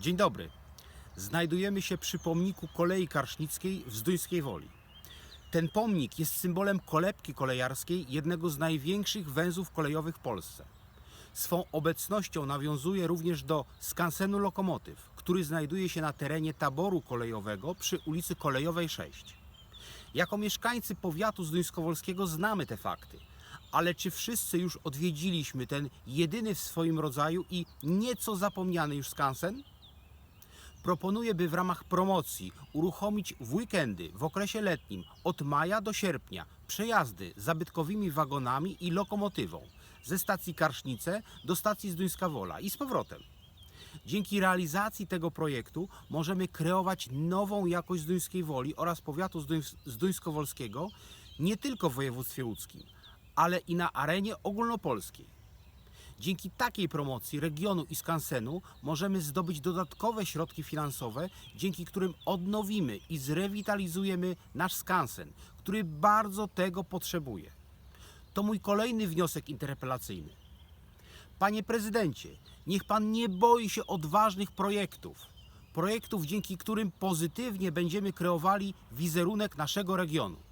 Dzień dobry. Znajdujemy się przy pomniku kolei karsznickiej w Zduńskiej Woli. Ten pomnik jest symbolem kolebki kolejarskiej, jednego z największych węzłów kolejowych w Polsce. Swą obecnością nawiązuje również do skansenu lokomotyw, który znajduje się na terenie taboru kolejowego przy ulicy Kolejowej 6. Jako mieszkańcy powiatu zduńskowolskiego znamy te fakty, ale czy wszyscy już odwiedziliśmy ten jedyny w swoim rodzaju i nieco zapomniany już skansen? Proponuję, by w ramach promocji uruchomić w weekendy w okresie letnim od maja do sierpnia przejazdy zabytkowymi wagonami i lokomotywą ze stacji Karsznice do stacji Zduńska Wola i z powrotem. Dzięki realizacji tego projektu możemy kreować nową jakość Zduńskiej Woli oraz powiatu zduń- zduńskowolskiego nie tylko w województwie łódzkim, ale i na arenie ogólnopolskiej. Dzięki takiej promocji regionu i skansenu możemy zdobyć dodatkowe środki finansowe, dzięki którym odnowimy i zrewitalizujemy nasz skansen, który bardzo tego potrzebuje. To mój kolejny wniosek interpelacyjny. Panie prezydencie, niech pan nie boi się odważnych projektów. Projektów, dzięki którym pozytywnie będziemy kreowali wizerunek naszego regionu.